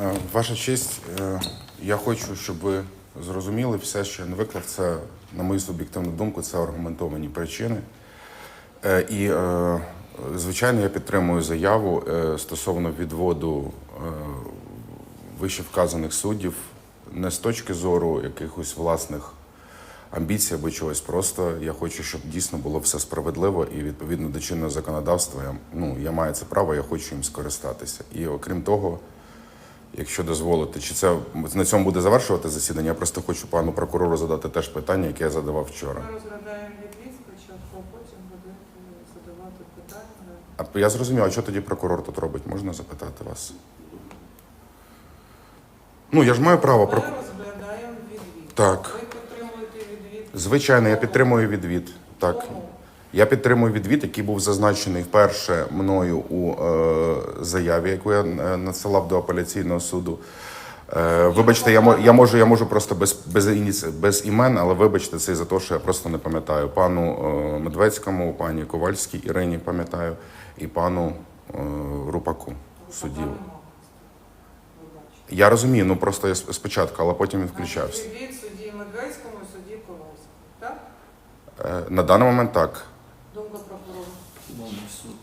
Е, Ваша честь, е, я хочу, щоб ви зрозуміли все, що я не виклав, це, на мою суб'єктивну думку, це аргументовані причини. Е, І, звичайно, я підтримую заяву стосовно відводу вище вказаних суддів не з точки зору якихось власних амбіцій або чогось. Просто я хочу, щоб дійсно було все справедливо і відповідно до чинного законодавства. Я, ну, я маю це право, я хочу їм скористатися. І окрім того, якщо дозволите, чи це на цьому буде завершувати засідання? Я просто хочу пану прокурору задати теж питання, яке я задавав вчора. Ми розглядаємо відвід спочатку, а потім будете задавати питання. А я зрозумів, а що тоді прокурор тут робить? Можна запитати вас? Ну, я ж маю право про. Ми розглядаємо відвід. Так. Ви підтримуєте відвід. Звичайно, я підтримую відвід. Так. Кому? Я підтримую відвід, який був зазначений вперше мною у е, заяві, яку я е, надсилав до апеляційного суду. Е, вибачте, я, я можу, я можу просто без, без, ініці- без імен, але вибачте це за те, що я просто не пам'ятаю. Пану е, Медведському, пані Ковальській Ірині пам'ятаю, і пану е, Рупаку, суддів. Бачите. Я розумію, ну просто я спочатку, але потім він включався. Відвід судді Медведському і судді Ковальському. Так? Е, на даний момент так. Шановний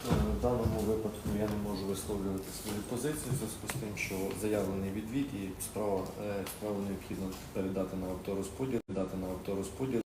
е, в даному випадку я не можу висловлювати свою позицію в зв'язку з тим, що заявлений відвід і справа, е, справу необхідно передати на авторозподіл, дати на авторозподіл